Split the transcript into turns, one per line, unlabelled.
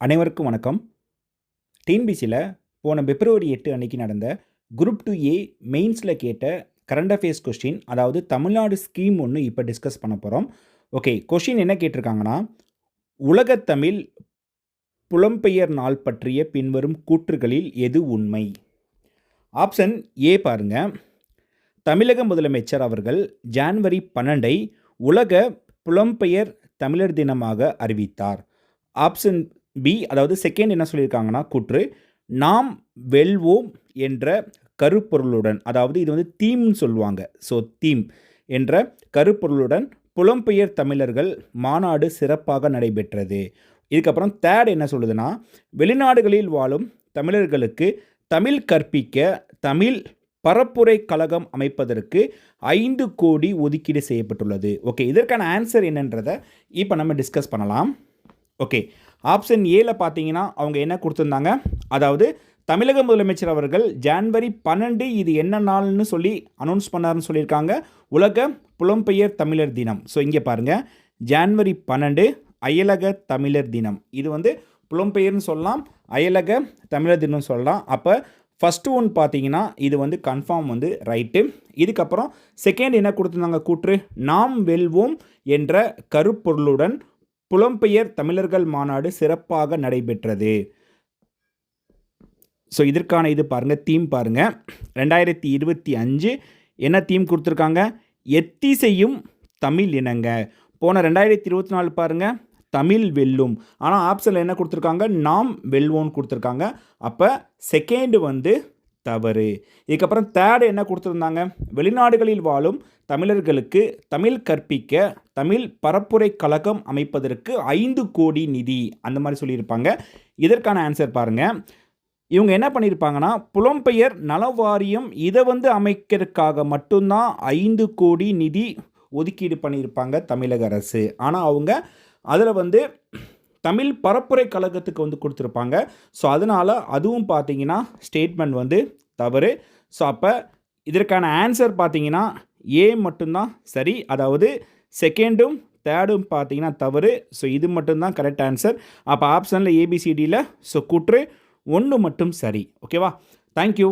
அனைவருக்கும் வணக்கம். டிஎன்பிசியில் போன பிப்ரவரி எட்டு அன்னைக்கு நடந்த குரூப் டூ ஏ மெயின்ஸில் கேட்ட கரண்ட் அஃபேர்ஸ் கொஸ்டின் அதாவது தமிழ்நாடு ஸ்கீம் ஒன்று இப்போ டிஸ்கஸ் பண்ண போகிறோம் ஓகே கொஷின் என்ன கேட்டிருக்காங்கன்னா உலகத்தமிழ் புலம்பெயர் நாள் பற்றிய பின்வரும் கூற்றுகளில் எது உண்மை? ஆப்ஷன் ஏ பாருங்கள் தமிழக முதலமைச்சர் அவர்கள் ஜான்வரி பன்னெண்டை உலக புலம்பெயர் தமிழர் தினமாக அறிவித்தார். ஆப்ஷன் பி அதாவது செகண்ட் என்ன சொல்லியிருக்காங்கன்னா கூற்று நாம் வெல்வோம் என்ற கருப்பொருளுடன் அதாவது இது வந்து தீம்னு சொல்லுவாங்க. ஸோ தீம் என்ற கருப்பொருளுடன் புலம்பெயர் தமிழர்கள் மாநாடு சிறப்பாக நடைபெற்றது. இதுக்கப்புறம் தேர்ட் என்ன சொல்லுதுன்னா வெளிநாடுகளில் வாழும் தமிழர்களுக்கு தமிழ் கற்பிக்க தமிழ் பரப்புரை கழகம் அமைப்பதற்கு ஐந்து கோடி ஒதுக்கீடு செய்யப்பட்டுள்ளது. ஓகே இதற்கான ஆன்சர் என்னன்றதை இப்போ நம்ம டிஸ்கஸ் பண்ணலாம். ஓகே ஆப்ஷன் ஏல பார்த்தீங்கன்னா அவங்க என்ன கொடுத்துருந்தாங்க? அதாவது தமிழக முதலமைச்சர் அவர்கள் ஜான்வரி பன்னெண்டு இது என்ன நாள்னு சொல்லி அனௌன்ஸ் பண்ணாருன்னு சொல்லியிருக்காங்க. உலக புலம்பெயர் தமிழர் தினம். ஸோ இங்கே பாருங்கள் ஜான்வரி பன்னெண்டு அயலக தமிழர் தினம். இது வந்து புலம்பெயர்னு சொல்லலாம் அயலக தமிழர் தினம் சொல்லலாம். அப்போ ஃபஸ்ட்டு ஒன் பார்த்தீங்கன்னா இது வந்து கன்ஃபார்ம் வந்து ரைட்டு இதுக்கப்புறம் செகண்ட் என்ன கொடுத்துருந்தாங்க கூற்று? நாம் வெல்வோம் என்ற கருப்பொருளுடன் புலம்பெயர் தமிழர்கள் மாநாடு சிறப்பாக நடைபெற்றது. ஸோ இதற்கான இது பாருங்கள் தீம் பாருங்கள் ரெண்டாயிரத்தி இருபத்தி அஞ்சு என்ன தீம் கொடுத்துருக்காங்க? எத்திசையும் தமிழ் இனங்க. போன ரெண்டாயிரத்தி இருபத்தி நாலு பாருங்கள் தமிழ் வெல்லும். ஆனால் ஆப்ஷனில் என்ன கொடுத்துருக்காங்க? நாம் வெல்வோன்னு கொடுத்துருக்காங்க. அப்போ செகண்டு வந்து தவறு. இதுக்கப்புறம் தேர்டு என்ன கொடுத்துருந்தாங்க? வெளிநாடுகளில் வாழும் தமிழர்களுக்கு தமிழ் கற்பிக்க தமிழ் பரப்புரை கழகம் அமைப்பதற்கு ஐந்து கோடி நிதி. அந்த மாதிரி சொல்லியிருப்பாங்க. இதற்கான ஆன்சர் பாருங்கள் இவங்க என்ன பண்ணியிருப்பாங்கன்னா புலம்பெயர் நல வாரியம் இதை வந்து அமைக்கிறதுக்காக மட்டும்தான் ஐந்து கோடி நிதி ஒதுக்கீடு பண்ணியிருப்பாங்க தமிழக அரசு. ஆனால் அவங்க அதில் வந்து தமிழ் பரப்புரை கழகத்துக்கு வந்து கொடுத்துருப்பாங்க. ஸோ அதனால் அதுவும் பார்த்தீங்கன்னா ஸ்டேட்மெண்ட் வந்து தவறு. ஸோ அப்போ இதற்கான ஆன்சர் பார்த்தீங்கன்னா ஏ மட்டும்தான் சரி. அதாவது செகண்டும் தேர்டும் பார்த்தீங்கன்னா தவறு. ஸோ இது மட்டும்தான் கரெக்ட் ஆன்சர் அப்போ ஆப்ஷனில் ஏபிசிடியில் ஸோ கூற்று ஒன்று மட்டும் சரி. ஓகேவா தேங்க்யூ